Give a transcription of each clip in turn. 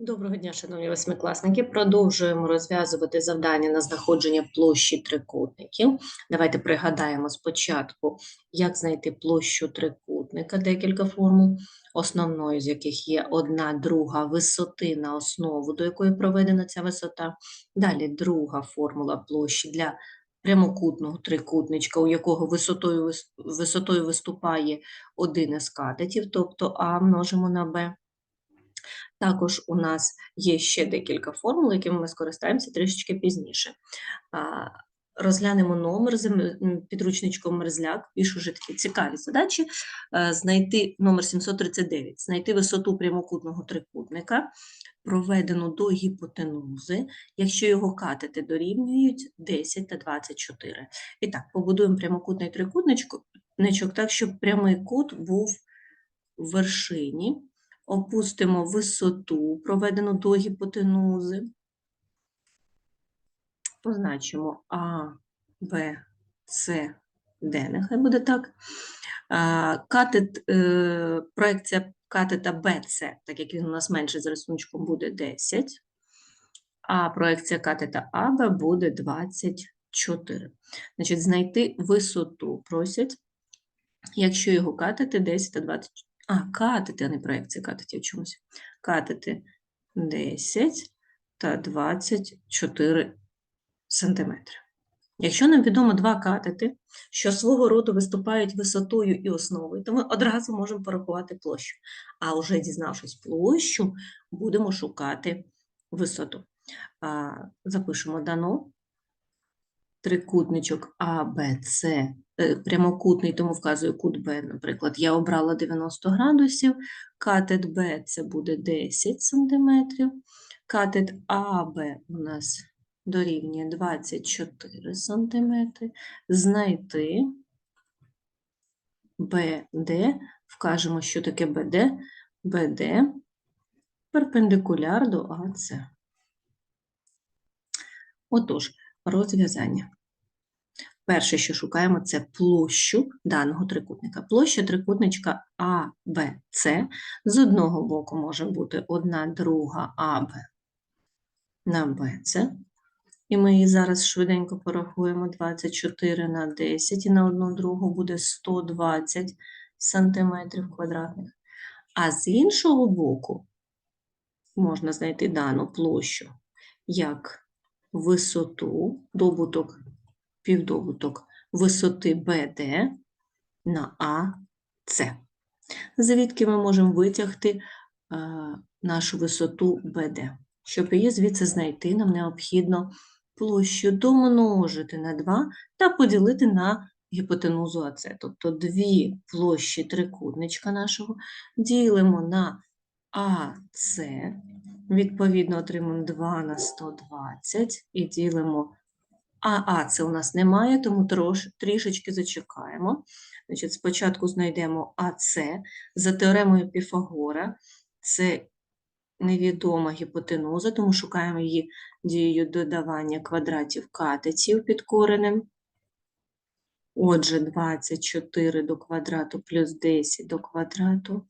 Доброго дня, шановні восьмикласники. Продовжуємо розв'язувати завдання на знаходження площі трикутників. Давайте пригадаємо спочатку, як знайти площу трикутника, декілька формул, основною з яких є одна друга висоти на основу, до якої проведена ця висота. Далі друга формула площі для прямокутного трикутничка, у якого висотою, висотою виступає один із катетів, тобто А множимо на Б. Також у нас є ще декілька формул, якими ми скористаємося трішечки пізніше. Розглянемо номер з підручничком Мерзляк, більш уже такі цікаві задачі. Знайти номер 739, знайти висоту прямокутного трикутника, проведену до гіпотенузи, якщо його катети дорівнюють 10 та 24. І так, побудуємо прямокутний трикутничок так, щоб прямий кут був в вершині опустимо висоту, проведену до гіпотенузи. Позначимо А, Б, С, Д, нехай буде так. Катет, е, проекція катета БЦ, так як він у нас менший за рисунком, буде 10, а проекція катета АБ буде 24. Значить, знайти висоту просять, якщо його катети 10 та 24. А, катети, а не проекція катетів чомусь. Катети 10 та 24 сантиметри. Якщо нам відомо два катети, що свого роду виступають висотою і основою, то ми одразу можемо порахувати площу. А вже дізнавшись площу, будемо шукати висоту. Запишемо дано. Трикутничок А, Б, С, е, прямокутний, тому вказую кут Б, наприклад, я обрала 90 градусів, катет Б це буде 10 сантиметрів, катет АБ у нас дорівнює 24 сантиметри, знайти БД, вкажемо, що таке БД, БД перпендикуляр до АЦ. Отож, розв'язання. Перше, що шукаємо, це площу даного трикутника. Площа трикутничка АБЦ з одного боку може бути одна друга АБ на БЦ. І ми її зараз швиденько порахуємо 24 на 10, і на одну другу буде 120 сантиметрів квадратних. А з іншого боку можна знайти дану площу як висоту, добуток півдобуток висоти БД на АС. Звідки ми можемо витягти е, нашу висоту БД? Щоб її звідси знайти, нам необхідно площу домножити на 2 та поділити на гіпотенузу АС. Тобто дві площі трикутничка нашого ділимо на АС, відповідно отримаємо 2 на 120 і ділимо а це у нас немає, тому трош, трішечки зачекаємо. Значить, Спочатку знайдемо АС за теоремою Піфагора. Це невідома гіпотенуза, тому шукаємо її дією додавання квадратів катетів під коренем. Отже, 24 до квадрату плюс 10 до квадрату,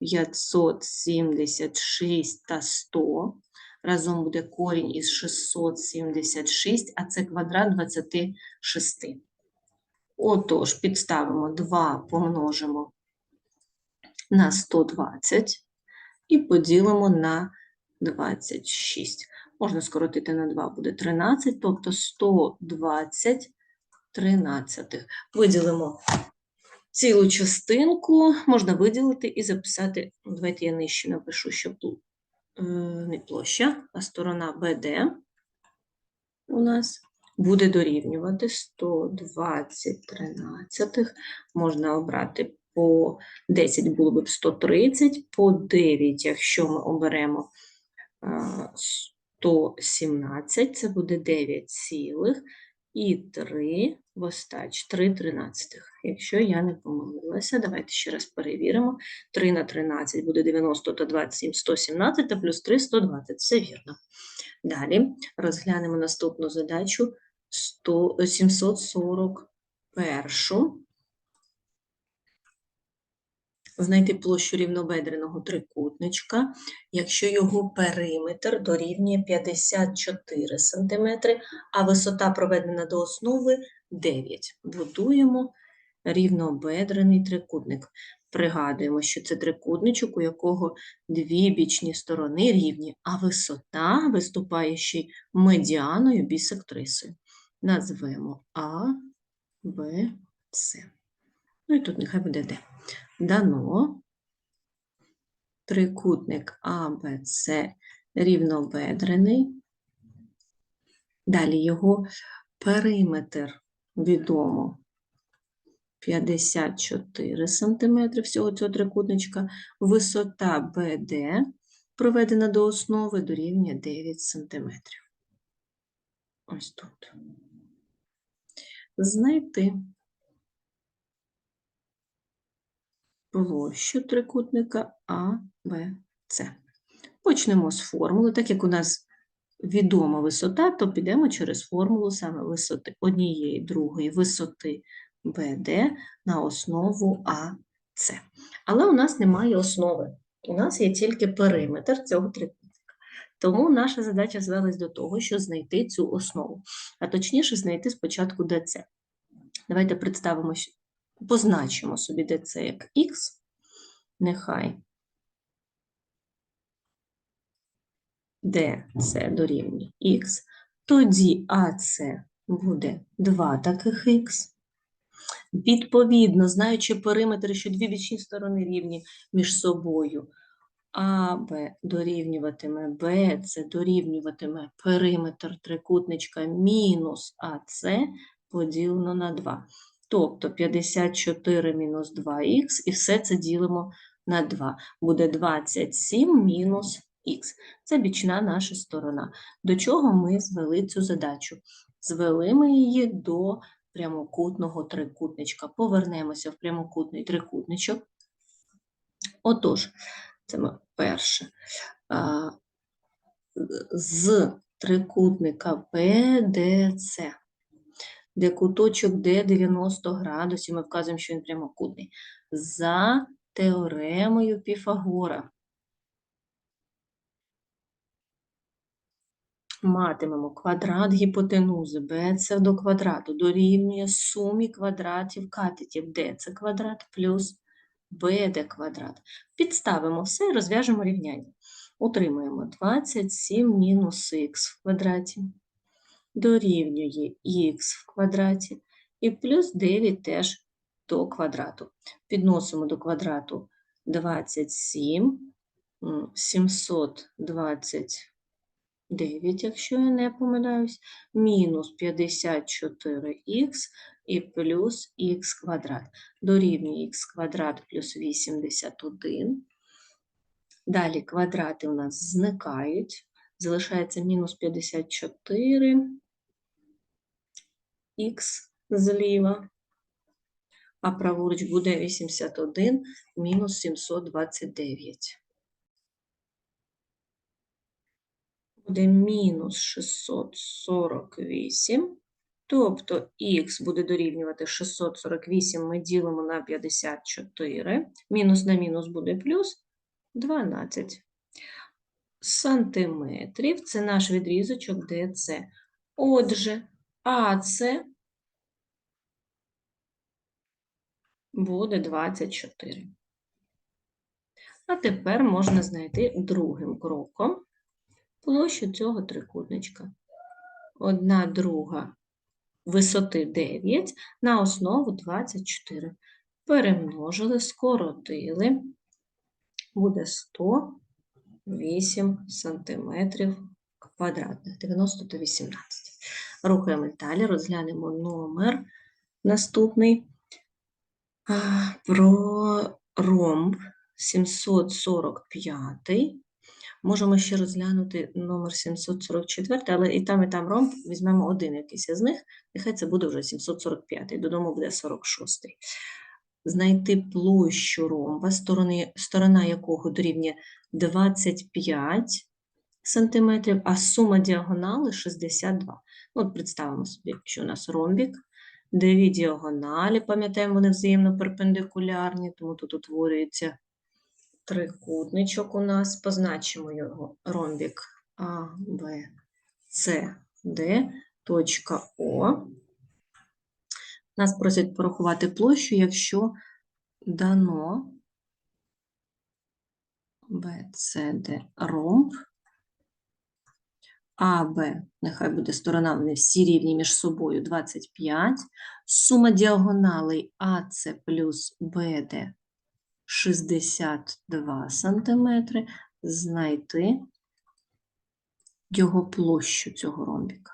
576 та 100 разом буде корінь із 676, а це квадрат 26. Отож, підставимо 2 помножимо на 120 і поділимо на 26. Можна скоротити на 2, буде 13, тобто 120 13. Виділимо цілу частинку, можна виділити і записати, давайте я нижче напишу, щоб не площа, а сторона BD у нас. Буде дорівнювати 120 тринадцятих. Можна обрати по 10 було б 130, по 9, якщо ми оберемо 117, це буде 9 цілих і 3 в остач, 3 тринадцятих. Якщо я не помилилася, давайте ще раз перевіримо. 3 на 13 буде 90 та 27, 117, та плюс 3 – 120. Все вірно. Далі розглянемо наступну задачу 100, 741. Знайти площу рівнобедреного трикутничка, якщо його периметр дорівнює 54 см, а висота проведена до основи 9. Будуємо рівнобедрений трикутник. Пригадуємо, що це трикутничок, у якого дві бічні сторони рівні, а висота виступає ще медіаною бісектрисою. Назвемо А, Б, С. Ну і тут нехай буде Д. Дано трикутник АБЦ рівнобедрений. Далі його периметр відомо 54 см всього цього трикутничка, висота БД проведена до основи дорівнює 9 см. Ось тут. Знайти площу трикутника А, Б, С. Почнемо з формули. Так як у нас відома висота, то підемо через формулу саме висоти однієї другої висоти БД на основу АС. Але у нас немає основи. У нас є тільки периметр цього трикутника. Тому наша задача звелась до того, що знайти цю основу, а точніше знайти спочатку ДЦ. Давайте представимо, позначимо собі ДЦ як Х, нехай ДЦ дорівнює Х, тоді АЦ буде 2 таких Х. Відповідно, знаючи периметр, що дві бічні сторони рівні між собою, АБ дорівнюватиме БЦ дорівнюватиме периметр трикутничка мінус АЦ поділено на 2. Тобто 54 мінус 2х, і все це ділимо на 2. Буде 27 мінус х. Це бічна наша сторона. До чого ми звели цю задачу? Звели ми її до прямокутного трикутничка. Повернемося в прямокутний трикутничок. Отож, це ми перше. З трикутника PDC, де куточок D 90 градусів, ми вказуємо, що він прямокутний, за теоремою Піфагора. матимемо квадрат гіпотенузи BC до квадрату дорівнює сумі квадратів катетів DC квадрат плюс BD квадрат. Підставимо все і розв'яжемо рівняння. Утримуємо 27 мінус х в квадраті дорівнює х в квадраті і плюс 9 теж до квадрату. Підносимо до квадрату 27, м, 720 9, якщо я не помиляюсь, мінус 54х і плюс х квадрат. Дорівнює х квадрат плюс 81. Далі квадрати у нас зникають. Залишається мінус 54 х зліва, а праворуч буде 81 мінус 729. буде мінус 648, тобто х буде дорівнювати 648, ми ділимо на 54, мінус на мінус буде плюс 12 сантиметрів. Це наш відрізочок ДЦ. Отже, АЦ буде 24. А тепер можна знайти другим кроком площу цього трикутничка. Одна друга висоти 9 на основу 24. Перемножили, скоротили, буде 108 сантиметрів квадратних, 90 та 18. Рухаємо далі, розглянемо номер наступний про ромб 745. Можемо ще розглянути номер 744, але і там, і там ромб візьмемо один якийсь із них, нехай це буде вже 745, додому буде 46. Знайти площу ромба, сторони, сторона якого дорівнює 25 см, а сума діагонали 62. Ну, От представимо собі, що у нас ромбік Дві діагоналі, пам'ятаємо, вони взаємно перпендикулярні, тому тут утворюється трикутничок у нас. Позначимо його ромбік А, Б, С, Д, точка О. Нас просять порахувати площу, якщо дано BCD ромб, АБ, нехай буде сторона, вони всі рівні між собою 25, сума діагоналей АЦ плюс БД 62 см, знайти його площу цього ромбіка.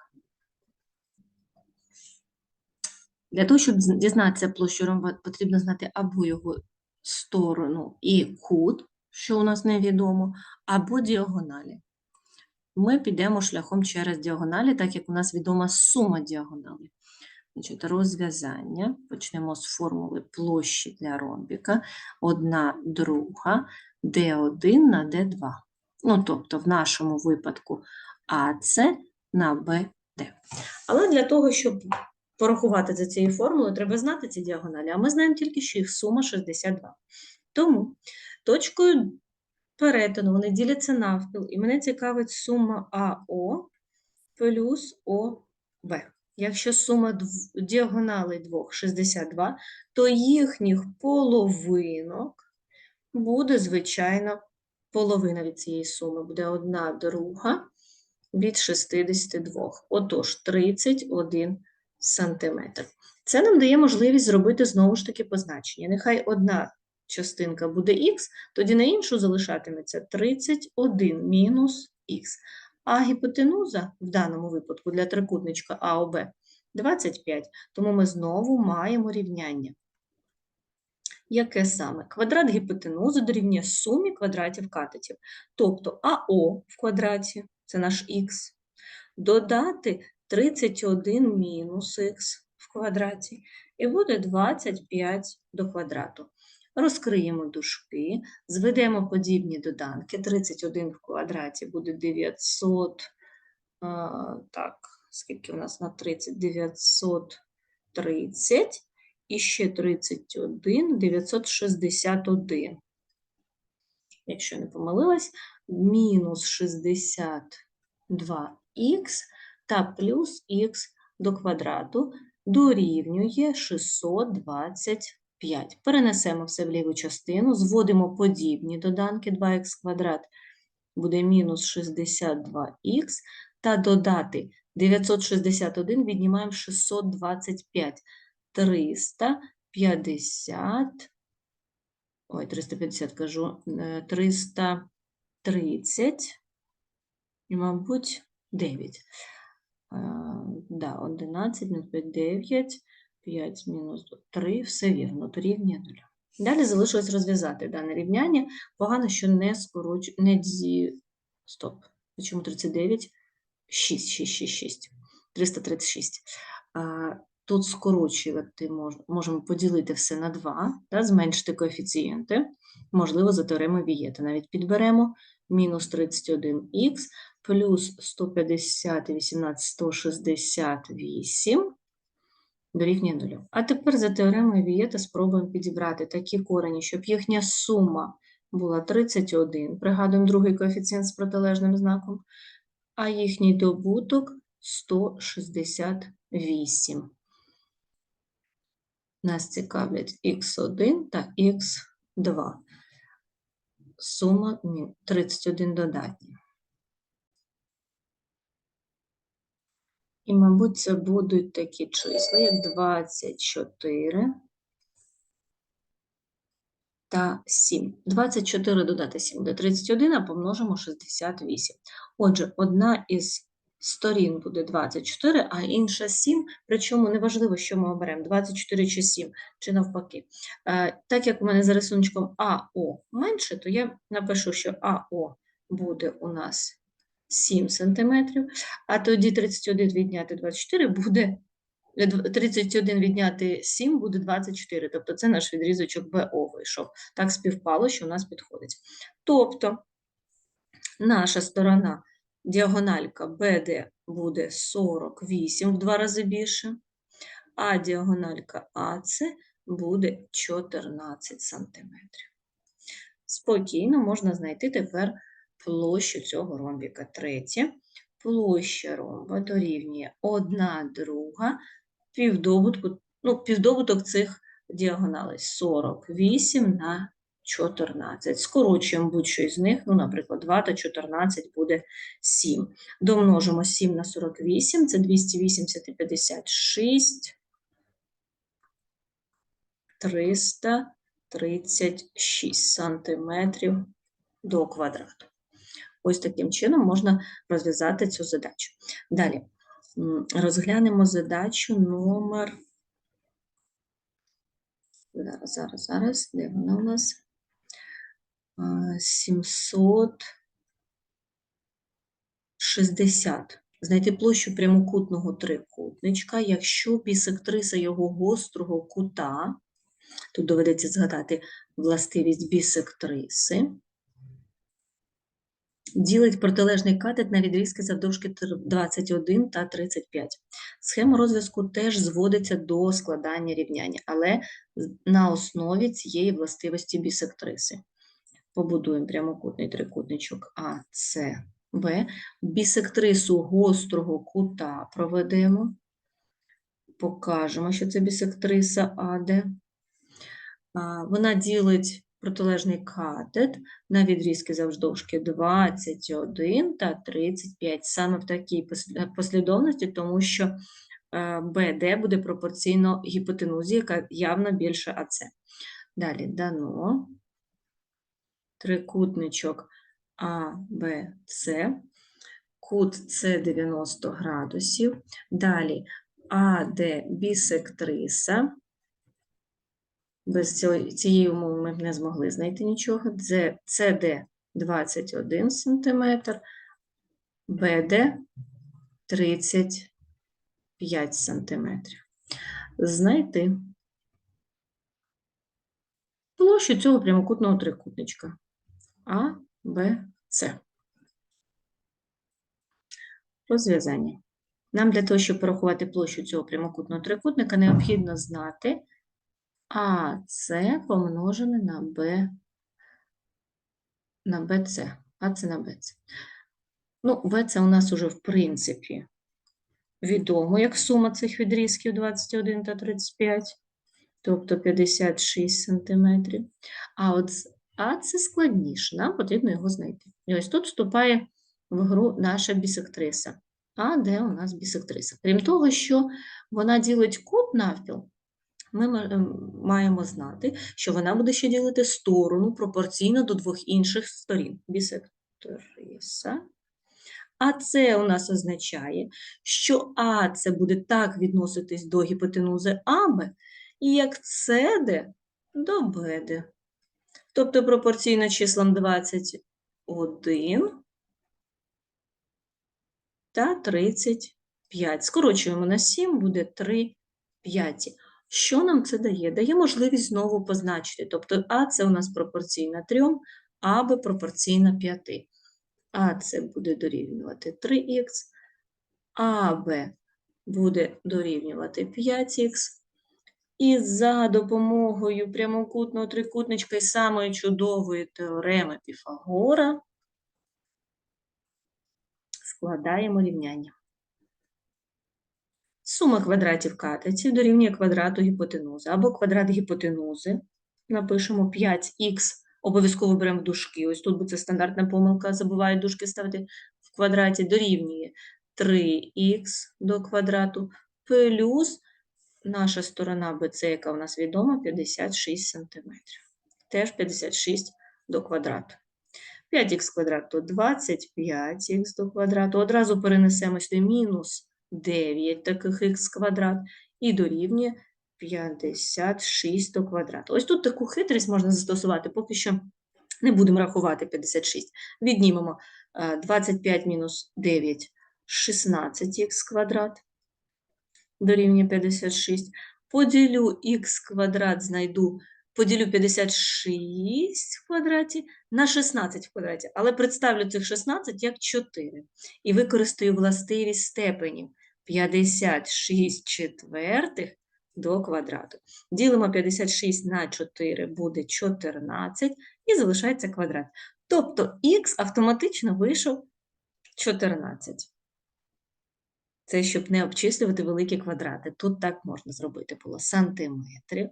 Для того, щоб дізнатися площу ромба, потрібно знати або його сторону і кут, що у нас невідомо, або діагоналі. Ми підемо шляхом через діагоналі, так як у нас відома сума діагоналей. Значить, розв'язання. Почнемо з формули площі для ромбіка. Одна друга d1 на d2. Ну, тобто, в нашому випадку АС на БД. Але для того, щоб порахувати за цією формулою, треба знати ці діагоналі, а ми знаємо тільки, що їх сума 62. Тому точкою перетину вони діляться навпіл, і мене цікавить сума АО плюс ОБ. Якщо сума діагоналей двох 62, то їхніх половинок буде, звичайно, половина від цієї суми, буде одна друга від 62. Отож, 31 сантиметр. Це нам дає можливість зробити знову ж таки позначення. Нехай одна частинка буде х, тоді на іншу залишатиметься 31 мінус х. А гіпотенуза в даному випадку для трикутничка АОБ 25, тому ми знову маємо рівняння. Яке саме? Квадрат гіпотенузи дорівнює сумі квадратів катетів. Тобто АО в квадраті, це наш х, додати 31 мінус х в квадраті, і буде 25 до квадрату. Розкриємо дужки, зведемо подібні доданки. 31 в квадраті буде 900, а, так, скільки у нас на 30? 930, і ще 31, 961. Якщо не помилилась, мінус 62х та плюс х до квадрату дорівнює 625. Перенесемо все в ліву частину, зводимо подібні доданки 2х квадрат буде мінус 62х, та додати 961 віднімаємо 625. 350, ой, 350 кажу, е, 330, і, мабуть, 9. Е, Да, 11 5, 9, 5 мінус 3, все вірно, дорівнює 0. Далі залишилось розв'язати дане рівняння. Погано, що не скороч... не зі... Стоп. Чому 39? 6, 6, 6, 6. 336. Тут скорочувати мож... можемо поділити все на 2, да, зменшити коефіцієнти. Можливо, за теоремою Вієта навіть підберемо. Мінус 31х плюс 150 і 18, 168 дорівнює 0. А тепер за теоремою Вієта спробуємо підібрати такі корені, щоб їхня сума була 31. Пригадуємо другий коефіцієнт з протилежним знаком, а їхній добуток 168. Нас цікавлять х1 та х2. Сума 31 додатня. І, мабуть, це будуть такі числа, як 24 та 7. 24 додати 7 буде 31, а помножимо 68. Отже, одна із сторін буде 24, а інша 7, причому неважливо, що ми оберемо, 24 чи 7, чи навпаки. Е, Так як у мене за рисунком АО менше, то я напишу, що АО буде у нас 7 см, а тоді 31 відняти 24 буде, е, 31 відняти 7 буде 24, тобто це наш відрізочок БО вийшов. Так співпало, що у нас підходить. Тобто наша сторона, діагональка БД буде 48, в два рази більше, а діагональка АС буде 14 сантиметрів. Спокійно можна знайти тепер площу цього ромбіка. Третє. Площа ромба дорівнює 1 друга півдобутку, ну, півдобуток цих діагоналей 48 на 14. Скорочуємо будь-що із них, ну, наприклад, 2 та 14 буде 7. Домножимо 7 на 48, це 280 і 56, 336 сантиметрів до квадрату. Ось таким чином можна розв'язати цю задачу. Далі розглянемо задачу номер. Зараз, зараз, зараз, де вона у нас? 760. Знайти площу прямокутного трикутничка, якщо бісектриса його гострого кута, тут доведеться згадати властивість бісектриси, ділить протилежний катет на відрізки завдовжки 21 та 35. Схема розв'язку теж зводиться до складання рівняння, але на основі цієї властивості бісектриси. Побудуємо прямокутний трикутничок А, С, Б. Бісектрису гострого кута проведемо. Покажемо, що це бісектриса АД. Вона ділить протилежний катет на відрізки завдовжки 21 та 35. Саме в такій е, послідовності, тому що е, БД буде пропорційно гіпотенузі, яка явно більше АЦ. Далі дано трикутничок А. Кут С 90 градусів. Далі АД бісектриса. Без цієї умови ми б не змогли знайти нічого. СД 21 см, БД 35 см. Знайти площу цього прямокутного трикутничка. А, Б, С. Розв'язання. Нам для того, щоб порахувати площу цього прямокутного трикутника, необхідно знати АС помножене на Б на БЦ. АС на БЦ. Ну, БЦ у нас уже в принципі відомо, як сума цих відрізків 21 та 35, тобто 56 сантиметрів. А от з АС складніше, нам потрібно його знайти. І ось тут вступає в гру наша бісектриса. А де у нас бісектриса? Крім того, що вона ділить кут навпіл, ми ем, маємо знати, що вона буде ще ділити сторону пропорційно до двох інших сторін. Бісектриса. А це у нас означає, що А це буде так відноситись до гіпотенузи АБ, як СД до БД. Тобто пропорційно числам 21 та 35. Скорочуємо на 7, буде 3 п'яті. Що нам це дає? Дає можливість знову позначити. Тобто А це у нас пропорційна 3, АБ пропорційна 5. А це буде дорівнювати 3х, АБ буде дорівнювати 5х. І за допомогою прямокутного трикутничка і самої чудової теореми Піфагора складаємо рівняння. Сума квадратів катетів дорівнює квадрату гіпотенузи. Або квадрат гіпотенузи. Напишемо 5х, обов'язково беремо дужки. Ось тут буде стандартна помилка, забувають дужки ставити в квадраті, дорівнює 3х до квадрату плюс наша сторона BC, яка у нас відома, 56 см. Теж 56 до квадрату. 5х квадрат то 25х до квадрату. Одразу перенесемо сюди мінус 9 таких х квадрат і дорівнює 56 до квадрату. Ось тут таку хитрість можна застосувати, поки що не будемо рахувати 56. Віднімемо е, 25 мінус 9 – 16х квадрат дорівнює 56. Поділю х квадрат, знайду, поділю 56 в квадраті на 16 в квадраті, але представлю цих 16 як 4. І використаю властивість степенів. 56 четвертих до квадрату. Ділимо 56 на 4 буде 14 і залишається квадрат. Тобто х автоматично вийшов 14. Це щоб не обчислювати великі квадрати. Тут так можна зробити було сантиметрів.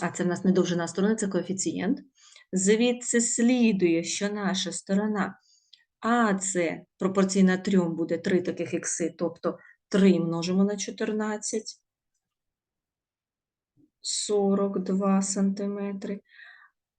А це в нас не довжина сторони, це коефіцієнт. Звідси слідує, що наша сторона А це пропорційна 3 буде 3 таких ікси, тобто 3 множимо на 14. 42 сантиметри.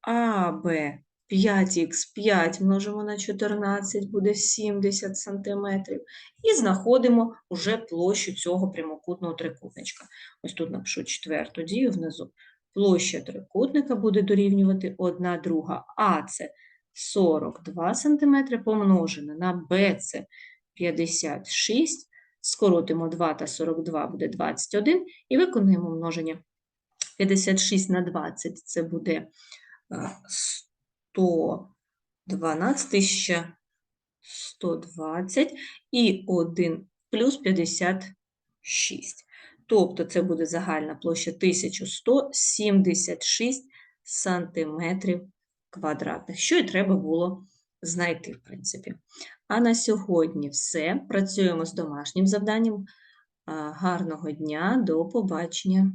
А, Б 5х 5 множимо на 14 буде 70 сантиметрів. І знаходимо уже площу цього прямокутного трикутничка. Ось тут напишу четверту дію внизу. Площа трикутника буде дорівнювати 1 друга. А це 42 сантиметри помножене на це 56. Скоротимо 2 та 42 буде 21 і виконуємо множення. 56 на 20 це буде е, 112 120 і 1 плюс 56. Тобто це буде загальна площа 1176 сантиметрів квадратних, що і треба було знайти, в принципі. А на сьогодні все. Працюємо з домашнім завданням. Гарного дня, до побачення!